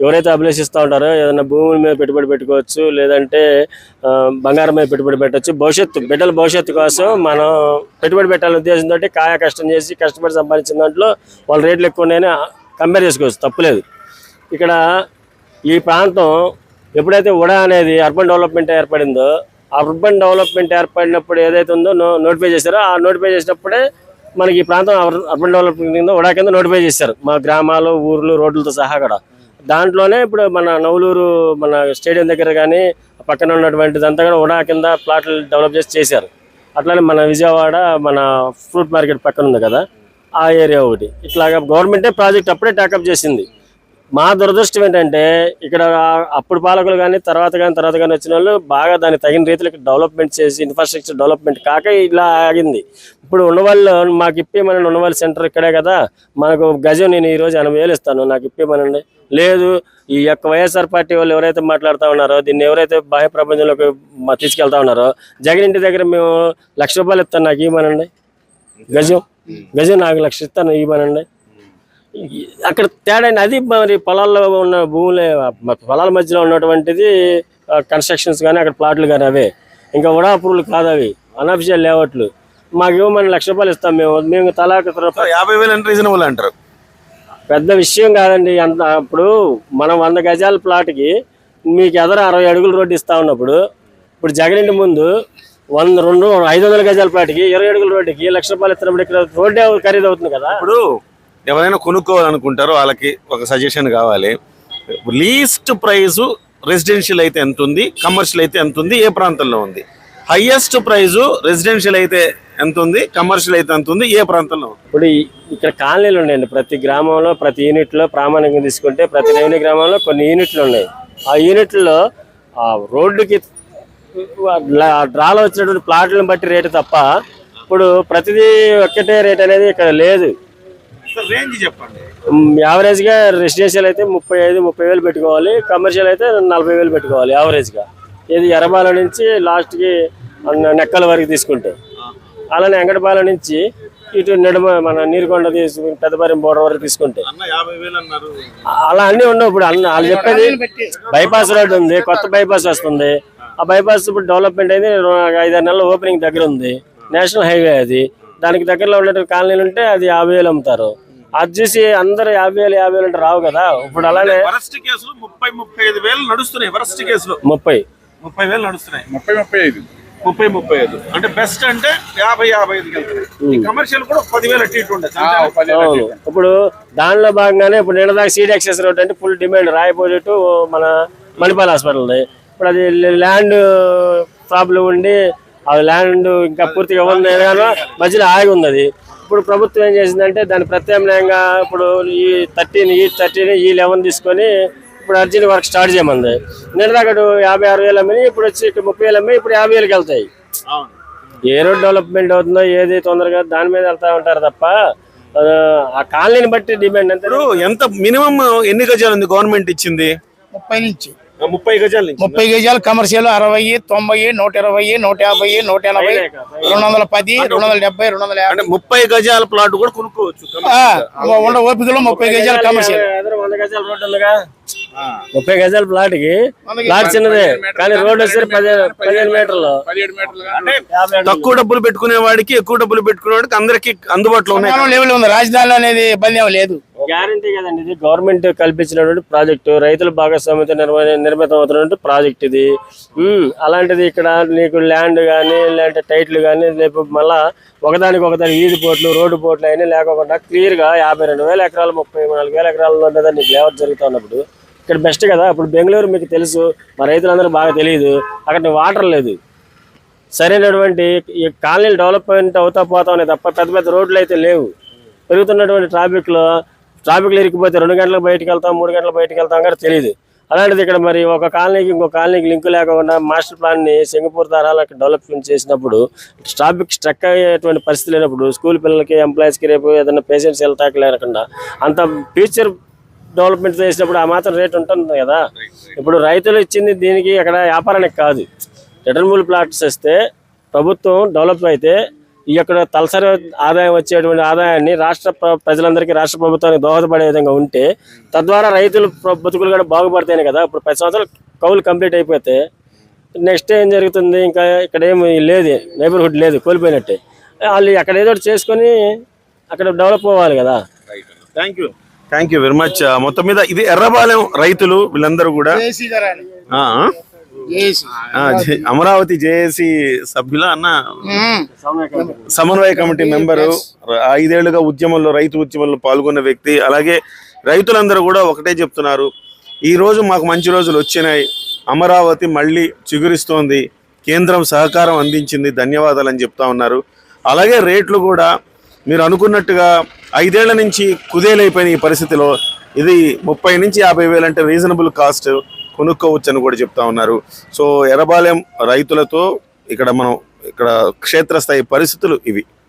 ఎవరైతే అభిలషిస్తూ ఉంటారో ఏదైనా భూముల మీద పెట్టుబడి పెట్టుకోవచ్చు లేదంటే బంగారం మీద పెట్టుబడి పెట్టవచ్చు భవిష్యత్తు బిడ్డల భవిష్యత్తు కోసం మనం పెట్టుబడి పెట్టాలనే ఉద్దేశంతో కాయ కష్టం చేసి కష్టపడి సంపాదించిన దాంట్లో వాళ్ళ రేట్లు ఎక్కువ ఉన్నాయని కంపేర్ చేసుకోవచ్చు. తప్పులేదు. ఇక్కడ ఈ ప్రాంతం ఎప్పుడైతే ఉడా అనేది అర్బన్ డెవలప్మెంట్ ఏర్పడిందో ఆ అర్బన్ డెవలప్మెంట్ ఏర్పడినప్పుడు ఏదైతే ఉందో నో నోటిఫై చేశారో ఆ నోటిఫై చేసినప్పుడే మనకి ఈ ప్రాంతం అర్బన్ డెవలప్మెంట్ కింద ఉడా కింద నోటిఫై చేశారు. మా గ్రామాలు ఊర్లు రోడ్లతో సహా కూడా. దాంట్లోనే ఇప్పుడు మన నవలూరు మన స్టేడియం దగ్గర కానీ పక్కన ఉన్నటువంటిదంతా కూడా ఉడా కింద ప్లాట్లు డెవలప్ చేసి చేశారు. అట్లానే మన విజయవాడ మన ఫ్రూట్ మార్కెట్ పక్కన ఉంది కదా ఆ ఏరియా ఒకటి. ఇట్లాగా గవర్నమెంటే ప్రాజెక్ట్ అప్పుడే టేకప్ చేసింది. మా దురదృష్టం ఏంటంటే ఇక్కడ అప్పుడు పాలకులు కానీ తర్వాత కానీ తర్వాత కానీ వచ్చిన వాళ్ళు బాగా దాన్ని తగిన రీతిలో డెవలప్మెంట్ చేసి ఇన్ఫ్రాస్ట్రక్చర్ డెవలప్మెంట్ కాక ఇలా ఆగింది. ఇప్పుడు ఉన్నవాళ్ళు మాకు ఇప్పేమని ఉన్నవాళ్ళు సెంటర్ ఇక్కడే కదా మనకు గజం నేను ఈరోజు ఎనభై వేలు ఇస్తాను నాకు ఇప్పేమనండి. లేదు ఈ యొక్క వైఎస్ఆర్ పార్టీ వాళ్ళు ఎవరైతే మాట్లాడుతూ ఉన్నారో దీన్ని ఎవరైతే బాహ్య ప్రపంచంలోకి తీసుకెళ్తా ఉన్నారో జగన్ ఇంటి దగ్గర మేము లక్ష రూపాయలు ఇస్తాను నాకు ఇవ్వమనండి. గజం గజం నాకు లక్ష ఇస్తాను ఇవ్వమనండి. అక్కడ తేడా? అది మరి పొలాల్లో ఉన్న భూములే పొలాల మధ్యలో ఉన్నటువంటిది కన్స్ట్రక్షన్స్ కానీ అక్కడ ప్లాట్లు కానీ అవే. ఇంకా ఉడాపురులు కాదు అవి. అనఫిషియల్ లేఅవుట్లు మాకు ఇవ్వమని లక్ష రూపాయలు ఇస్తాం మేము. మేము తలాక యాభై వేలు రీజనబుల్ అంటారు? పెద్ద విషయం కాదండి. అంత అప్పుడు మనం వంద గజాల ప్లాట్కి మీకు ఎదర అరవై అడుగుల రోడ్డు ఇస్తా ఉన్నప్పుడు ఇప్పుడు జగన్ ఇంటి ముందు వంద రెండు ఐదు వందల గజాల ప్లాట్కి ఇరవై అడుగుల రోడ్డుకి లక్ష రూపాయలు ఇస్తున్నప్పుడు ఇక్కడ రోడ్డే ఖరీదు అవుతుంది కదా. ఇప్పుడు ఎవరైనా కొనుక్కోవాలనుకుంటారో వాళ్ళకి ఒక సజెషన్ కావాలి. లీస్ట్ ప్రైజు రెసిడెన్షియల్ అయితే ఎంత ఉంది? కమర్షియల్ అయితే ఎంత ఉంది? ఏ ప్రాంతంలో ఉంది? హైయెస్ట్ ప్రైజు రెసిడెన్షియల్ అయితే ఎంత ఉంది? కమర్షియల్ అయితే ఎంత ఉంది? ఏ ప్రాంతంలో ఇప్పుడు ఇక్కడ కాలనీలు ఉన్నాయండి. ప్రతి గ్రామంలో ప్రతి యూనిట్లో ప్రామాణికంగా తీసుకుంటే ప్రతి రెవెన్యూ గ్రామంలో కొన్ని యూనిట్లు ఉన్నాయి. ఆ యూనిట్లో ఆ రోడ్డుకి డ్రాలో వచ్చినటువంటి ప్లాట్లను బట్టి రేటు తప్ప ఇప్పుడు ప్రతిదీ ఒక్కటే రేట్ అనేది ఇక్కడ లేదు. రేంజ్ చెప్పండి. యావరేజ్గా రెసిడెన్షియల్ అయితే ముప్పై ఐదు ముప్పై వేలు పెట్టుకోవాలి. కమర్షియల్ అయితే నలభై వేలు పెట్టుకోవాలి యావరేజ్గా. ఇది ఎర్రబాల నుంచి లాస్ట్కి నెక్కల వరకు తీసుకుంటే. అలానే వెంకటపాలెం నుంచి ఇటు నడుమ మన నీరుకొండ తీసుకుని పెద్దపాలెం బోర్డర్ వరకు తీసుకుంటే. అలా అన్నీ ఉండవు ఇప్పుడు. అన్న వాళ్ళు చెప్పేది బైపాస్ రోడ్ ఉంది కొత్త బైపాస్ వస్తుంది. ఆ బైపాస్ ఇప్పుడు డెవలప్మెంట్ అయింది ఐదారు నెలల ఓపెనింగ్ దగ్గర ఉంది. నేషనల్ హైవే అది. దానికి దగ్గరలో ఉన్నటువంటి కాలనీలు ఉంటే అది యాభై వేలు అమ్ముతారు. అది చూసి అందరు యాభై వేలు యాభై వేలు అంటే రావు కదా. ఇప్పుడు అలానే వరస్ట్ కేసులు ముప్పై ముప్పై ఐదు వేలు నడుస్తున్నాయి వరస్ట్ కేసులు. ముప్పై. ముప్పై వేలు నడుస్తున్నాయి. ముప్పై ముప్పై ఐదు. ముప్పై ముప్పై ఐదు. అంటే బెస్ట్ అంటే యాభై యాభై వెళ్తున్నాయి కమర్షియల్ కూడా పదివేలు? పది అవును. ఇప్పుడు దానిలో భాగంగానే ఇప్పుడు నిన్న దాకా సీడ్ యాక్సెస్ రోడ్ అంటే ఫుల్ డిమాండ్. రాయపూడి టు మన మణిపాల్ హాస్పిటల్ ఉంది ఇప్పుడు అది ల్యాండ్ ప్రాబ్లం ఉండి ఆ ల్యాండ్ ఇంకా పూర్తిగా ఉంది కానీ మధ్యలో ఆగి ఉంది అది. ఇప్పుడు ప్రభుత్వం ఏం చేసిందంటే దాని ప్రత్యామ్నాయంగా ఇప్పుడు ఈ థర్టీన్ ఈ థర్టీన్ ఈ లెవెన్ తీసుకొని ఇప్పుడు అర్జెంట్ వర్క్ స్టార్ట్ చేయమంది. నిన్న దాకా అటు యాభై ఆరు వేలు అమ్మి ఇప్పుడు వచ్చి ముప్పై వేలు అమ్మి ఇప్పుడు యాభై వేలకి వెళ్తాయి. అవును. ఏ రోడ్ డెవలప్మెంట్ అవుతుందో ఏది తొందరగా దాని మీద వెళ్తా ఉంటారు తప్ప ఆ, కాలనీని బట్టి డిమాండ్ ఎంత మినిమం ఎన్ని గజాలు ఉంది గవర్నమెంట్ ఇచ్చింది? ముప్పై నుంచి. ముప్పై గజాలు ముప్పై గజాలు కమర్షియల్ అరవై తొంభై నూట ఇరవై నూట యాభై నూట ఎనభై రెండు వందల పది రెండు వందల డెబ్బై రెండు వందల యాభై. అంటే ముప్పై గజాల ప్లాట్ కూడా కొనుక్కోవచ్చు ఆ, ఉండ ఓపికలో ముప్పై గజాలు కమర్షియల్. ముప్పై గజాల ప్లాట్కి ప్లాట్ చిన్నదే కానీ రోడ్ వచ్చేసరికి పదిహేను మీటర్లు. తక్కువ డబ్బులు పెట్టుకునే వాడికి ఎక్కువ డబ్బులు పెట్టుకునే వాడికి అందరికి అందుబాటులో ఉన్నాయి. సమానం లెవెల్ ఉంది. రాజధానిలో అనేది ఇబ్బంది ఏమీ లేదు. గ్యారంటీ కదండి ఇది? గవర్నమెంట్ కల్పించినటువంటి ప్రాజెక్టు. రైతుల భాగస్వామ్యత నిర్మాణ నిర్మితం అవుతున్నటువంటి ప్రాజెక్ట్ ఇది. అలాంటిది ఇక్కడ నీకు ల్యాండ్ కానీ లేదంటే టైట్లు కానీ లేకపోతే మళ్ళా ఒకదానికి ఒకదాని వీధి పోట్లు రోడ్డు పోట్లు అయినా లేకుండా క్లియర్గా యాభై రెండు వేల ఎకరాలు ముప్పై నాలుగు వేల ఎకరాల్లో ఉండేదా నీకు లేవర్ జరుగుతూ ఉన్నప్పుడు ఇక్కడ బెస్ట్ కదా? ఇప్పుడు బెంగళూరు మీకు తెలుసు. మా రైతులందరూ బాగా తెలియదు. అక్కడ వాటర్ లేదు. సరైనటువంటి ఈ కాలనీలు డెవలప్మెంట్ అవుతా పోతా ఉన్నాయి తప్ప పెద్ద పెద్ద రోడ్లు అయితే లేవు. పెరుగుతున్నటువంటి ట్రాఫిక్లో ట్రాఫిక్లో ఇరికిపోతే రెండు గంటలకు బయటకు వెళ్తాం మూడు గంటలకు బయటకు వెళ్తాం కానీ తెలియదు. అలాంటిది ఇక్కడ మరి ఒక కాలనీకి ఇంకో కాలనీకి లింకు లేకుండా మాస్టర్ ప్లాన్ని సింగపూర్ తరాలకు డెవలప్మెంట్ చేసినప్పుడు ట్రాఫిక్ స్ట్రక్ అయ్యేటువంటి పరిస్థితి లేనప్పుడు స్కూల్ పిల్లలకి ఎంప్లాయీస్కి రేపు ఏదైనా పేషెంట్స్ వెళ్తాక లేకుండా అంత ఫ్యూచర్ డెవలప్మెంట్ చేసినప్పుడు ఆ మాత్రం రేట్ ఉంటుంది కదా. ఇప్పుడు రైతులు ఇచ్చింది దీనికి అక్కడ వ్యాపారానికి కాదు. రిటర్నబుల్ ప్లాట్స్ ఇస్తే ప్రభుత్వం డెవలప్ అయితే ఈ యొక్క తలసరి ఆదాయం వచ్చేటువంటి ఆదాయాన్ని రాష్ట్ర ప్ర- ప్రజలందరికీ రాష్ట్ర ప్రభుత్వానికి దోహదపడే విధంగా ఉంటే తద్వారా రైతులు బతుకులు కూడా బాగుపడతాయి కదా? ఇప్పుడు పది సంవత్సరాలు కౌలు కంప్లీట్ అయిపోతే నెక్స్ట్ ఏం జరుగుతుంది? ఇంకా ఇక్కడ ఏమి లేదు నైబర్హుడ్ లేదు కోల్పోయినట్టే. వాళ్ళు అక్కడ ఏదో ఒకటి చేసుకొని అక్కడ డెవలప్ అవ్వాలి కదా? Thank you thank you very much మొత్తం మీద ఇది ఎర్రబాలెం రైతులు వీళ్ళందరూ కూడా. అమరావతి జేఏసీ సభ్యుల అన్న. సమన్వయ కమిటీ మెంబరు ఐదేళ్ళుగా ఉద్యమంలో రైతు ఉద్యమంలో పాల్గొన్న వ్యక్తి అలాగే రైతులందరూ కూడా ఒకటే చెప్తున్నారు. ఈ రోజు మాకు మంచి రోజులు వచ్చినాయి. అమరావతి మళ్ళీ చిగురిస్తోంది. కేంద్రం సహకారం అందించింది. ధన్యవాదాలు అని చెప్తా ఉన్నారు. అలాగే రేట్లు కూడా మీరు అనుకున్నట్టుగా ఐదేళ్ళ నుంచి కుదేలైపోయిన ఈ పరిస్థితిలో. ఇది ముప్పై నుంచి యాభై వేలు అంటే రీజనబుల్ కాస్ట్. కొనుక్కోవచ్చని కూడా చెప్తా ఉన్నారు. సో ఎర్రబాలెం రైతులతో ఇక్కడ మనం ఇక్కడ క్షేత్రస్థాయి పరిస్థితులు ఇవి.